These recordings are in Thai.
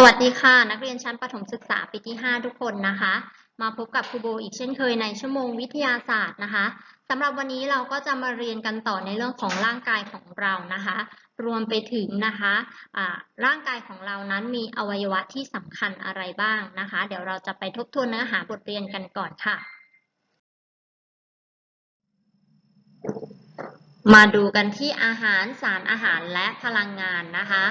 สวัสดีค่ะ นักเรียนชั้นประถมศึกษาปีที่ 5 ทุกคนนะคะ มาพบกับครูโบอีกเช่นเคยในชั่วโมงวิทยาศาสตร์นะคะสำหรับวันนี้เราก็จะมาเรียนกันต่อในเรื่องของร่างกายของเรานะคะ รวมไปถึงนะคะะร่างกายของเรานั้นมีอวัยวะที่สำคัญอะไรบ้างนะคะ เดี๋ยวเราจะไปทบทวนเนื้อหาบทเรียนกันก่อนค่ะ มาดูกันที่อาหารสารอาหารและพลังงานนะคะ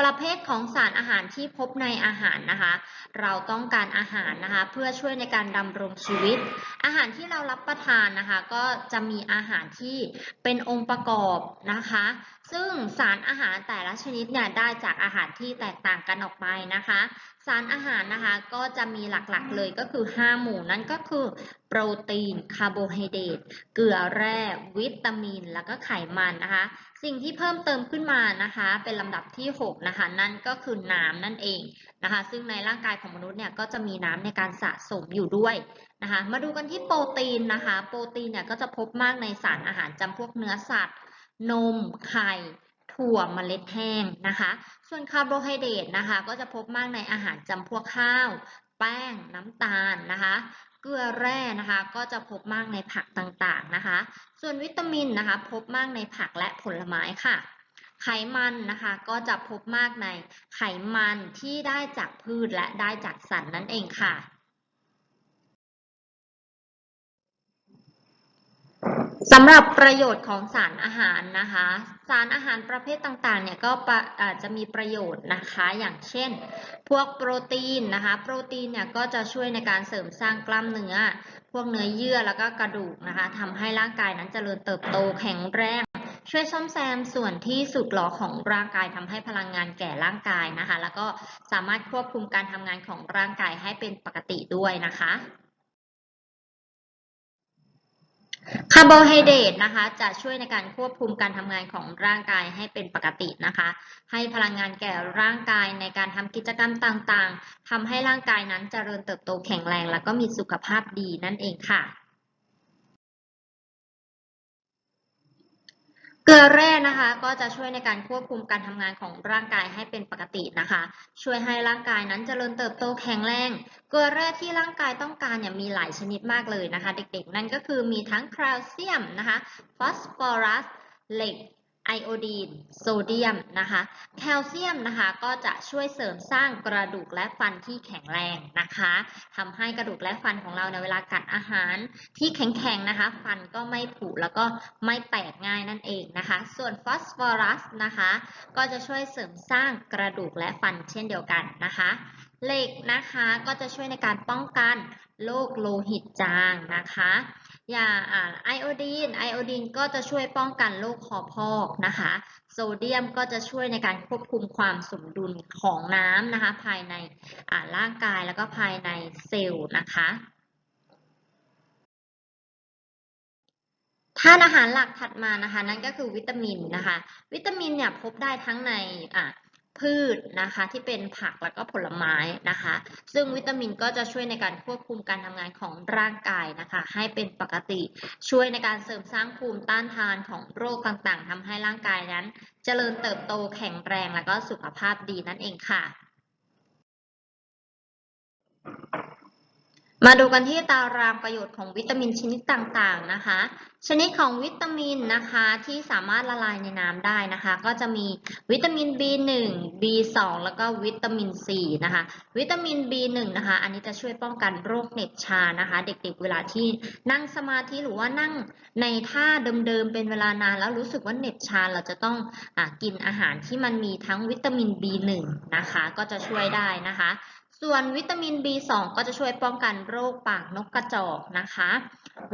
ประเภทของสารอาหารที่พบในอาหารนะคะ เราต้องการอาหารนะคะ เพื่อช่วยในการดำรงชีวิต อาหารที่เรารับประทานนะคะ ก็จะมีอาหารที่เป็นองค์ประกอบนะคะ ซึ่งสารอาหารแต่ละชนิดเนี่ยได้จากอาหารที่แตกต่างกันออกไปนะคะ สารอาหารนะคะก็จะมีหลักๆเลยก็คือ 5 หมู่นั่นก็คือ โปรตีน คาร์โบไฮเดรตเกลือแร่วิตามิน แล้วก็ไขมันนะคะ สิ่งที่เพิ่มเติมขึ้นมานะคะ เป็นลำดับที่ 6 นะคะ นั่นก็คือน้ำนั่นเองนะคะ ซึ่งในร่างกายของมนุษย์เนี่ยก็จะมีน้ำในการสะสมอยู่ด้วยนะคะ มาดูกันที่โปรตีนนะคะ โปรตีนเนี่ยก็จะพบมากในสารอาหารจำพวกเนื้อสัตว์ นม ไข่ถั่วเมล็ดแห้งนะคะ ส่วนคาร์โบไฮเดรตนะคะ ก็จะพบมากในอาหารจำพวกข้าว แป้ง น้ำตาลนะคะเกลือแร่นะคะก็จะพบมากในผักต่างๆนะคะ ส่วนวิตามินนะคะ พบมากในผักและผลไม้ค่ะ ไขมันนะคะก็จะพบมากในไขมันที่ได้จากพืชและได้จากสัตว์นั่นเองค่ะ สำหรับประโยชน์ของสารอาหารนะคะ สารอาหารประเภทต่างๆเนี่ยก็อาจจะมีประโยชน์นะคะ อย่างเช่น พวกโปรตีนนะคะ โปรตีนเนี่ยก็จะช่วยในการเสริมสร้างกล้ามเนื้อ พวกเนื้อเยื่อแล้วก็กระดูกนะคะทำให้ร่างกายนั้นเจริญเติบโตแข็งแรง ช่วยซ่อมแซมส่วนที่สุดหรอของร่างกายทำให้พลังงานแก่ร่างกายนะคะ แล้วก็สามารถควบคุมการทำงานของร่างกายให้เป็นปกติด้วยนะคะ คาร์โบไฮเดรตนะคะจะช่วยในการควบคุมการทำงานของร่างกายให้เป็นปกตินะคะ ให้พลังงานแก่ร่างกายในการทำกิจกรรมต่างๆทำให้ร่างกายนั้นเจริญเติบโตแข็งแรง แล้วก็มีสุขภาพดีนั่นเองค่ะ เกลือแร่นะคะก็จะช่วยในการควบคุมการทำงานของร่างกายให้เป็นปกตินะคะ ช่วยให้ร่างกายนั้นเจริญเติบโตแข็งแรง เกลือแร่ที่ร่างกายต้องการเนี่ยมีหลายชนิดมากเลยนะคะ เด็กๆ นั่นก็คือมีทั้งแคลเซียมนะคะฟอสฟอรัสเหล็ก ไอโอดีน โซเดียมนะคะ แคลเซียมนะคะก็จะช่วยเสริมสร้างกระดูกและฟันที่แข็งแรงนะคะทำให้กระดูกและฟันของเราในเวลากัดอาหารที่แข็งๆนะคะ ฟันก็ไม่ผุแล้วก็ไม่แตกง่ายนั่นเองนะคะ ส่วนฟอสฟอรัสนะคะ ก็จะช่วยเสริมสร้างกระดูกและฟันเช่นเดียวกันนะคะเหล็กนะคะก็จะช่วยในการป้องกันโรคโลหิตจางนะคะ ยาอ่าไอโอดีนไอโอดีนก็จะช่วยป้องกันโรคคอพอกนะคะ โซเดียมก็จะช่วยในการควบคุมความสมดุลของน้ำนะคะ ภายในอ่าร่างกายแล้วก็ภายในเซลล์นะคะธาตุอาหารหลักถัดมานะคะ นั่นก็คือวิตามินนะคะ วิตามินเนี่ยพบได้ทั้งในอะ พืชนะคะที่เป็นผักแล้วก็ผลไม้นะคะ ซึ่งวิตามินก็จะช่วยในการควบคุมการทำงานของร่างกายนะคะ ให้เป็นปกติช่วยในการเสริมสร้างภูมิต้านทานของโรคต่างๆทำให้ร่างกายนั้น เจริญเติบโตแข็งแรงแล้วก็สุขภาพดีนั่นเองค่ะ มาดูกันที่ตารางประโยชน์ของวิตามินชนิดต่างๆนะคะ ชนิดของวิตามินนะคะที่สามารถละลายในน้ำได้นะคะ ก็จะมีวิตามิน B1 B2 แล้วก็วิตามิน C นะคะ วิตามิน B1 นะคะ อันนี้จะช่วยป้องกันโรคเหน็บชานะคะ เด็กๆ เวลาที่นั่งสมาธิหรือว่านั่งในท่าเดิมๆเป็นเวลานานแล้วรู้สึกว่าเหน็บชาเราจะต้องอกินอาหารที่มันมีทั้งวิตามิน B1 นะคะ ก็จะช่วยได้นะคะส่วนวิตามิน B2 ก็จะช่วยป้องกันโรคปากนกกระจอกนะคะ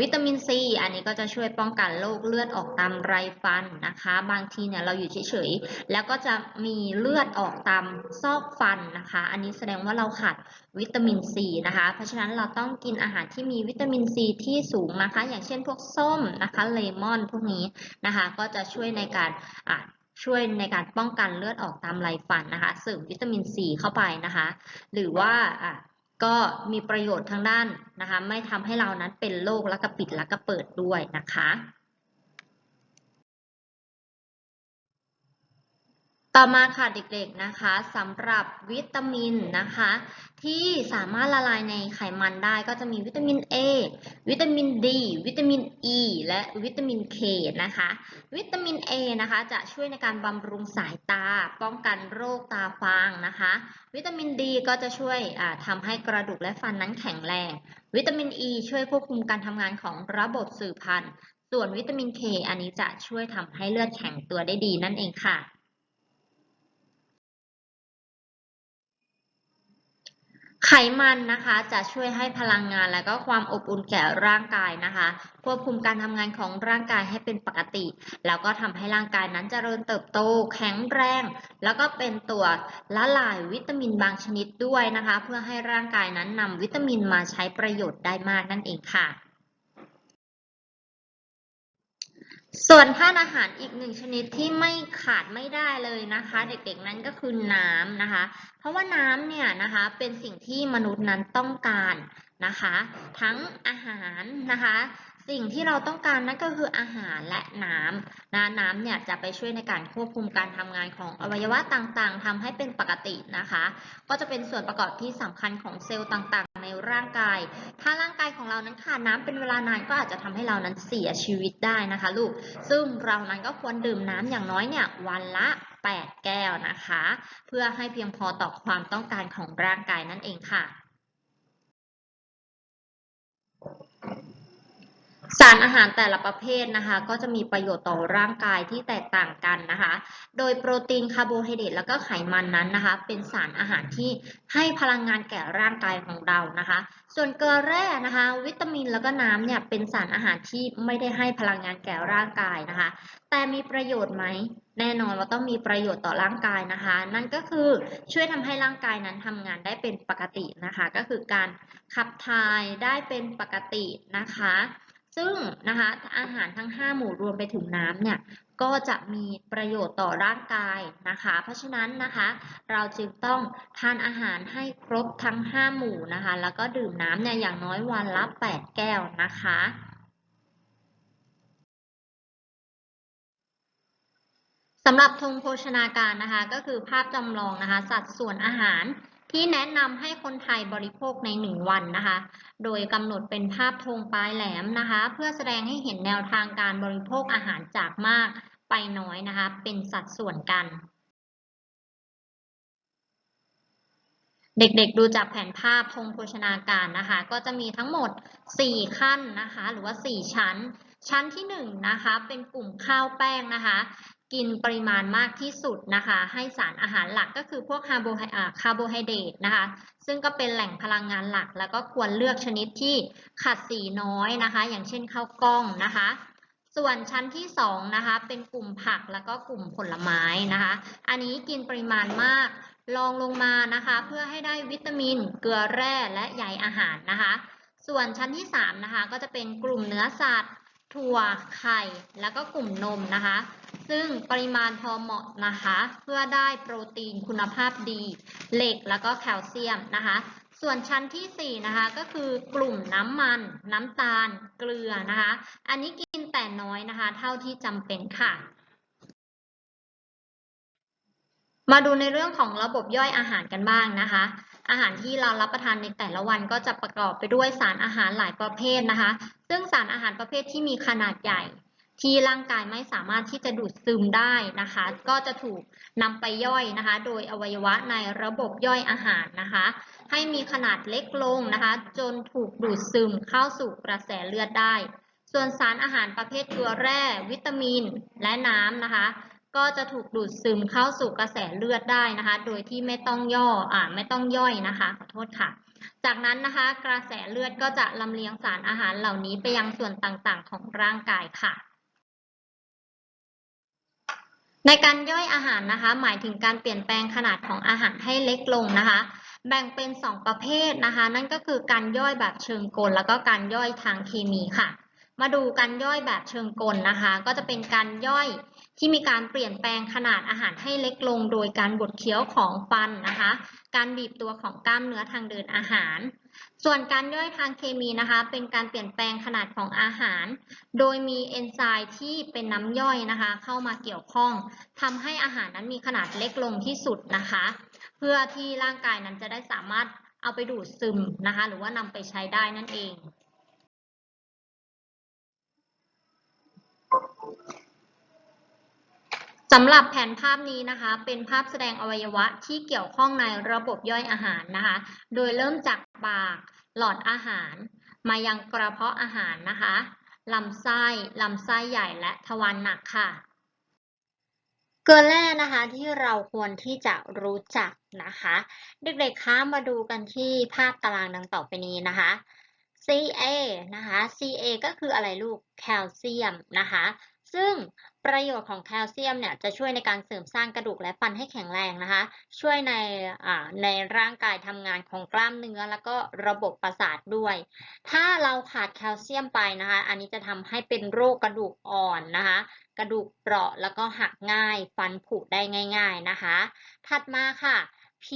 วิตามิน C อันนี้ก็จะช่วยป้องกันโรคเลือดออกตามไรฟันนะคะ บางทีเนี่ยเราอยู่เฉยๆ แล้วก็จะมีเลือดออกตามซอกฟันนะคะ อันนี้แสดงว่าเราขาดวิตามิน C นะคะ เพราะฉะนั้นเราต้องกินอาหารที่มีวิตามิน C ที่สูงนะคะ อย่างเช่นพวกส้มนะคะเลมอนพวกนี้นะคะ ก็จะช่วยในการอ่า ช่วยในการป้องกันเลือดออกตามไรฟันนะคะ เสริมวิตามินซีเข้าไปนะคะ หรือว่าอะก็มีประโยชน์ทางด้านนะคะ ไม่ทำให้เรานั้นเป็นโรคแล้วก็ปิดแล้วก็เปิดด้วยนะคะ ต่อมาค่ะเด็กๆนะคะสำหรับวิตามินนะคะ ที่สามารถละลายในไขมันได้ก็จะมีวิตามิน A วิตามิน D วิตามิน E และวิตามิน K นะคะ วิตามิน A นะคะจะช่วยในการบำรุงสายตา ป้องกันโรคตาฟางนะคะ วิตามิน D ก็จะช่วยทำให้กระดูกและฟันนั้นแข็งแรง วิตามิน E ช่วยควบคุมการทำงานของระบบสืบพันธุ์ ส่วนวิตามิน K อันนี้จะช่วยทำให้เลือดแข็งตัวได้ดีนั่นเองค่ะ ไขมันนะคะจะช่วยให้พลังงานและก็ความอบอุ่นแก่ร่างกายนะคะ ควบคุมการทำงานของร่างกายให้เป็นปกติ แล้วก็ทำให้ร่างกายนั้นเจริญเติบโต แข็งแรง แล้วก็เป็นตัวละลายวิตามินบางชนิดด้วยนะคะ เพื่อให้ร่างกายนั้นนำวิตามินมาใช้ประโยชน์ได้มากนั่นเองค่ะ ส่วนธาตุอาหารอีกหนึ่งชนิดที่ไม่ขาดไม่ได้เลยนะคะ เด็กๆนั่นก็คือน้ำนะคะ เพราะว่าน้ำเนี่ยนะคะเป็นสิ่งที่มนุษย์นั้นต้องการนะคะ ทั้งอาหารนะคะ สิ่งที่เราต้องการนั่นก็คืออาหารและน้ำนะน้ำเนี่ยจะไปช่วยในการควบคุมการทำงานของอวัยวะต่างๆทำให้เป็นปกตินะคะ ก็จะเป็นส่วนประกอบที่สำคัญของเซลล์ต่างๆ ในร่างกาย ถ้าร่างกายของเรานั้นขาดน้ำเป็นเวลานานก็อาจจะทำให้เรานั้นเสียชีวิตได้นะคะลูก ซึ่งเรานั้นก็ควรดื่มน้ำอย่างน้อยเนี่ยวันละ 8 แก้วนะคะ เพื่อให้เพียงพอต่อความต้องการของร่างกายนั่นเองค่ะ สารอาหารแต่ละประเภทนะคะ ก็จะมีประโยชน์ต่อร่างกายที่แตกต่างกันนะคะ โดยโปรตีนคาร์โบไฮเดรตแล้วก็ไขมันนั้นนะคะ เป็นสารอาหารที่ให้พลังงานแก่ร่างกายของเรานะคะ ส่วนเกลือแร่นะคะ วิตามินแล้วก็น้ำเนี่ยเป็นสารอาหารที่ไม่ได้ให้พลังงานแก่ร่างกายนะคะ แต่มีประโยชน์ไหมแน่นอนว่าต้องมีประโยชน์ต่อร่างกายนะคะ นั่นก็คือช่วยทำให้ร่างกายนั้นทำงานได้เป็นปกตินะคะ ก็คือการขับถ่ายได้เป็นปกตินะคะ ซึ่งนะคะอาหารทั้ง 5 หมู่รวมไปถึงน้ำเนี่ยก็จะมีประโยชน์ต่อร่างกายนะคะ เพราะฉะนั้นนะคะ เราจึงต้องทานอาหารให้ครบทั้ง 5 หมู่นะคะ แล้วก็ดื่มน้ำเนี่ยอย่างน้อยวันละ 8 แก้วนะคะสำหรับธงโภชนาการนะคะ ก็คือภาพจำลองนะคะ สัดส่วนอาหาร ที่แนะนำให้คนไทยบริโภคใน 1 วันนะคะ โดยกำหนดเป็นภาพธงปลายแหลมนะคะ เพื่อแสดงให้เห็นแนวทางการบริโภคอาหารจากมากไปน้อยนะคะ เป็นสัดส่วนกัน เด็กๆดูจากแผนภาพธงโภชนาการนะคะ ก็จะมีทั้งหมด 4 ขั้นนะคะ หรือว่า 4 ชั้น ชั้นที่1นะคะเป็นกลุ่มข้าวแป้งนะคะ กินปริมาณมากที่สุดนะคะ ให้สารอาหารหลักก็คือพวกคาร์โบไฮอ่าคาร์โบไฮเดรตนะคะ ซึ่งก็เป็นแหล่งพลังงานหลัก แล้วก็ควรเลือกชนิดที่ขัดสีน้อยนะคะ อย่างเช่นข้าวกล้องนะคะ ส่วนชั้นที่2นะคะ เป็นกลุ่มผักแล้วก็กลุ่มผลไม้นะคะ อันนี้กินปริมาณมากลองลงมานะคะ เพื่อให้ได้วิตามิน เกลือแร่และใยอาหารนะคะ ส่วนชั้นที่3นะคะ ก็จะเป็นกลุ่มเนื้อสัตว์ถั่วไข่ แล้วก็กลุ่มนมนะคะ ซึ่งปริมาณพอเหมาะนะคะ เพื่อได้โปรตีนคุณภาพดี เหล็กแล้วก็แคลเซียมนะคะ ส่วนชั้นที่ 4 นะคะ ก็คือกลุ่มน้ำมัน น้ำตาล เกลือนะคะ อันนี้กินแต่น้อยนะคะ เท่าที่จำเป็นค่ะมาดูในเรื่องของระบบย่อยอาหารกันบ้างนะคะ อาหารที่เรารับประทานในแต่ละวันก็จะประกอบไปด้วยสารอาหารหลายประเภทนะคะ ซึ่งสารอาหารประเภทที่มีขนาดใหญ่ ที่ร่างกายไม่สามารถที่จะดูดซึมได้นะคะ ก็จะถูกนำไปย่อยนะคะ โดยอวัยวะในระบบย่อยอาหารนะคะ ให้มีขนาดเล็กลงนะคะ จนถูกดูดซึมเข้าสู่กระแสเลือดได้ ส่วนสารอาหารประเภทเกลือแร่ วิตามิน และน้ำนะคะ ก็จะถูกดูดซึมเข้าสู่กระแสเลือดได้นะคะ โดยที่ไม่ต้องย่ออ่าไม่ต้องย่อยนะคะขอโทษค่ะจากนั้นนะคะกระแสเลือดก็จะลำเลียงสารอาหารเหล่านี้ไปยังส่วนต่างๆ ของร่างกายค่ะ ในการย่อยอาหารนะคะ หมายถึงการเปลี่ยนแปลงขนาดของอาหารให้เล็กลงนะคะ แบ่งเป็น 2 ประเภทนะคะ นั่นก็คือการย่อยแบบเชิงกล แล้วก็การย่อยทางเคมีค่ะ มาดูการย่อยแบบเชิงกลนะคะ ก็จะเป็นการย่อยที่มีการเปลี่ยนแปลงขนาดอาหารให้เล็กลง โดยการบดเคี้ยวของฟันนะคะ การบีบตัวของกล้ามเนื้อทางเดินอาหาร ส่วนการย่อยทางเคมีนะคะ เป็นการเปลี่ยนแปลงขนาดของอาหาร โดยมีเอนไซม์ที่เป็นน้ำย่อยนะคะ เข้ามาเกี่ยวข้องทำให้อาหารนั้นมีขนาดเล็กลงที่สุดนะคะ เพื่อที่ร่างกายนั้นจะได้สามารถเอาไปดูดซึมนะคะ หรือว่านำไปใช้ได้นั่นเอง สำหรับแผนภาพนี้นะคะ เป็นภาพแสดงอวัยวะที่เกี่ยวข้องในระบบย่อยอาหารนะคะ โดยเริ่มจากปากหลอดอาหาร มายังกระเพาะอาหารนะคะลำไส้ลำไส้ใหญ่และทวารหนักค่ะ เกลือแร่นะคะที่เราควรที่จะรู้จักนะคะ เด็กๆคะมาดูกันที่ภาพตารางดังต่อไปนี้นะคะ Ca นะคะ Ca ก็คืออะไรลูกแคลเซียมนะคะ ซึ่งประโยชน์ของแคลเซียมเนี่ยจะช่วยในการเสริมสร้างกระดูกและฟันให้แข็งแรงนะคะ ช่วยในในร่างกายทำงานของกล้ามเนื้อแล้วก็ระบบประสาทด้วย ถ้าเราขาดแคลเซียมไปนะคะ อันนี้จะทำให้เป็นโรคกระดูกอ่อนนะคะ กระดูกเปราะแล้วก็หักง่าย ฟันผุได้ง่าย ๆนะคะ ถัดมาค่ะ P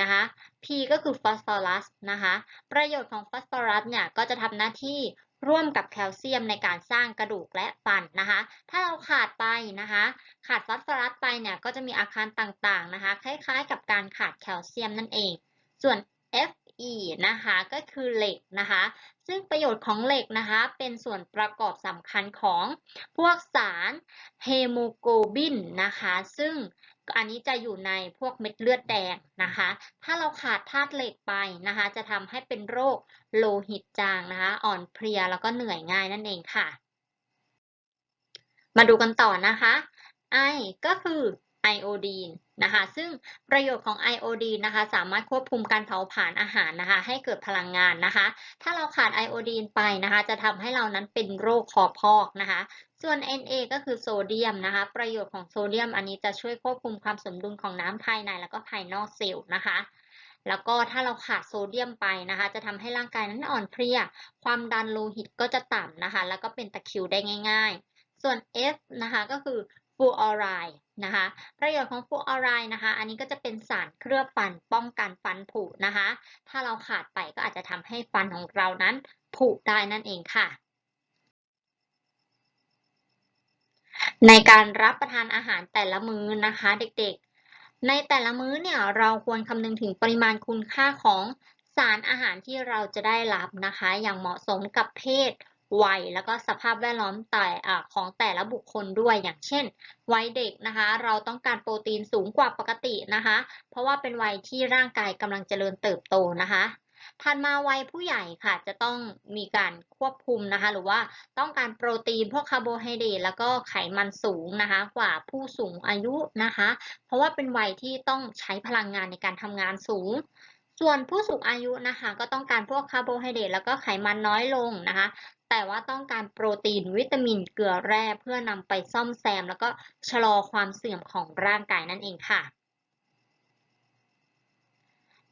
นะคะ P ก็คือฟอสฟอรัสนะคะ ประโยชน์ของฟอสฟอรัสเนี่ยก็จะทำหน้าที่ ร่วมกับแคลเซียมในการสร้างกระดูกและฟันนะคะ ถ้าเราขาดไปนะคะ ขาดฟอสฟอรัสไปเนี่ยก็จะมีอาการต่างๆนะคะ คล้ายๆ กับการขาดแคลเซียมนั่นเอง ส่วน Fe นะคะก็คือเหล็กนะคะ ซึ่งประโยชน์ของเหล็กนะคะ เป็นส่วนประกอบสำคัญของพวกสารเฮโมโกลบินนะคะ ซึ่ง อันนี้จะอยู่ในพวกเม็ดเลือดแดงนะคะ ถ้าเราขาดธาตุเหล็กไปนะคะ จะทำให้เป็นโรคโลหิตจางนะคะ อ่อนเพลียแล้วก็เหนื่อยง่ายนั่นเองค่ะ มาดูกันต่อนะคะไอก็คือไอโอดีนนะคะซึ่งประโยชน์ของไอโอดีนนะคะสามารถควบคุมการเผาผลาญอาหารนะคะให้เกิดพลังงานนะคะ ถ้าเราขาดไอโอดีนไปนะคะจะทำให้เรานั้นเป็นโรคคอพอกนะคะ ส่วน Na ก็คือโซเดียมนะคะ ประโยชน์ของโซเดียมอันนี้จะช่วยควบคุมความสมดุลของน้ำภายในแล้วก็ภายนอกเซลล์นะคะ แล้วก็ถ้าเราขาดโซเดียมไปนะคะ จะทำให้ร่างกายนั้นอ่อนเพลีย ความดันโลหิตก็จะต่ำนะคะ แล้วก็เป็นตะคริวได้ง่าย ๆ ส่วน F นะคะก็คือฟูออไรด์นะคะ ประโยชน์ของฟูออไรด์นะคะ อันนี้ก็จะเป็นสารเคลือบฟันป้องกันฟันผุนะคะ ถ้าเราขาดไปก็อาจจะทำให้ฟันของเรานั้นผุได้นั่นเองค่ะ ในการรับประทานอาหารแต่ละมื้อนะคะเด็กๆ ในแต่ละมื้อเนี่ยเราควรคำนึงถึงปริมาณคุณค่าของสารอาหารที่เราจะได้รับนะคะ อย่างเหมาะสมกับเพศวัยแล้วก็สภาพแวดล้อมแต่ของแต่ละบุคคลด้วยอย่างเช่น วัยเด็กนะคะ เราต้องการโปรตีนสูงกว่าปกตินะคะ เพราะว่าเป็นวัยที่ร่างกายกำลังเจริญเติบโตนะคะ ถัดมาวัยผู้ใหญ่ค่ะ จะต้องมีการควบคุมนะคะ หรือว่าต้องการโปรตีนพวกคาร์โบไฮเดรตแล้วก็ไขมันสูงนะคะ กว่าผู้สูงอายุนะคะ เพราะว่าเป็นวัยที่ต้องใช้พลังงานในการทำงานสูงส่วนผู้สูงอายุนะคะ ก็ต้องการพวกคาร์โบไฮเดรตแล้วก็ไขมันน้อยลงนะคะ แต่ว่าต้องการโปรตีนวิตามินเกลือแร่เพื่อนำไปซ่อมแซม แล้วก็ชะลอความเสื่อมของร่างกายนั่นเองค่ะ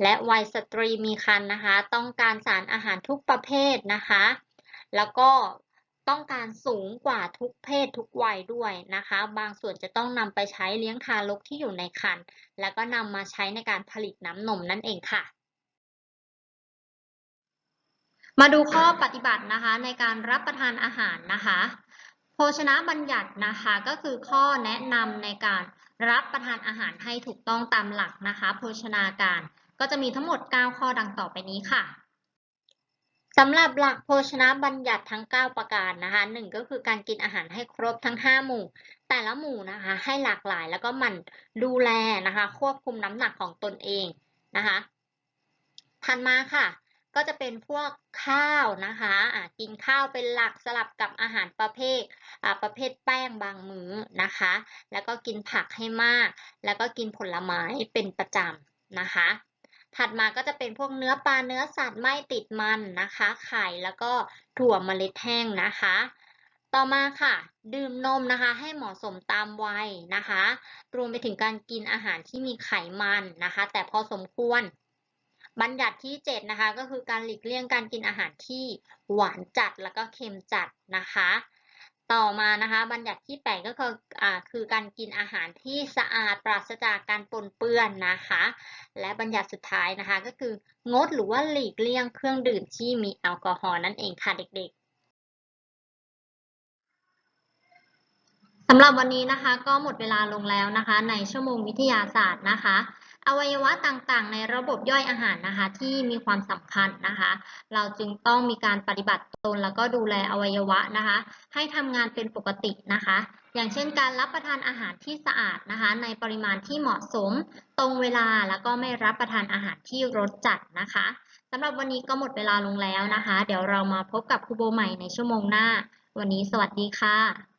และวัยสตรีมีครรภ์นะคะ ต้องการสารอาหารทุกประเภทนะคะ แล้วก็ต้องการสูงกว่าทุกเพศทุกวัยด้วยนะคะ บางส่วนจะต้องนำไปใช้เลี้ยงทารกที่อยู่ในครรภ์แล้วก็นำมาใช้ในการผลิตน้ำนมนั่นเองค่ะ มาดูข้อปฏิบัตินะคะในการรับประทานอาหารนะคะ โภชนะบัญญัตินะคะก็คือข้อแนะนำในการรับประทานอาหารให้ถูกต้องตามหลักนะคะ โภชนาการ ก็จะมีทั้งหมด 9 ข้อดังต่อไปนี้ค่ะสำหรับหลักโภชนะบัญญัติทั้ง 9 ประการนะคะหนึ่งก็คือการกินอาหารให้ครบทั้ง 5 หมู่ แต่ละหมู่นะคะ ให้หลากหลายแล้วก็หมั่นดูแลนะคะ ควบคุมน้ำหนักของตนเองนะคะถัดมาค่ะ ก็จะเป็นพวกข้าวนะคะะกินข้าวเป็นหลักสลับกับอาหารประเภทประเภทแป้งบางมื้อนะคะ แล้วก็กินผักให้มาก แล้วก็กินผลไม้เป็นประจำนะคะ ถัดมาก็จะเป็นพวกเนื้อปลาเนื้อสัตว์ไม่ติดมันนะคะ ไข่แล้วก็ถั่วเมล็ดแห้งนะคะ ต่อมาค่ะ ดื่มนมนะคะ ให้เหมาะสมตามวัยนะคะ รวมไปถึงการกินอาหารที่มีไขมันนะคะ แต่พอสมควร บัญญัติที่ 7 นะคะ ก็คือการหลีกเลี่ยงการกินอาหารที่หวานจัดแล้วก็เค็มจัดนะคะ ต่อมานะคะ บัญญัติที่ 8 ก็คืออ่าคือการกินอาหารที่สะอาดปราศจากการปนเปื้อนนะคะ และบัญญัติสุดท้ายนะคะ ก็คืองดหรือว่าหลีกเลี่ยงเครื่องดื่มที่มีแอลกอฮอล์นั่นเองค่ะเด็กๆสำหรับวันนี้นะคะ ก็หมดเวลาลงแล้วนะคะ ในชั่วโมงวิทยาศาสตร์นะคะ อวัยวะต่างๆ ในระบบย่อยอาหารนะคะที่มีความสำคัญนะคะ เราจึงต้องมีการปฏิบัติตนแล้วก็ดูแลอวัยวะนะคะ ให้ทำงานเป็นปกตินะคะ อย่างเช่น การรับประทานอาหารที่สะอาดนะคะ ในปริมาณที่เหมาะสมตรงเวลาแล้วก็ไม่รับประทานอาหารที่รสจัดนะคะสำหรับวันนี้ก็หมดเวลาลงแล้วนะคะ เดี๋ยวเรามาพบกับครูโบใหม่ในชั่วโมงหน้า วันนี้สวัสดีค่ะ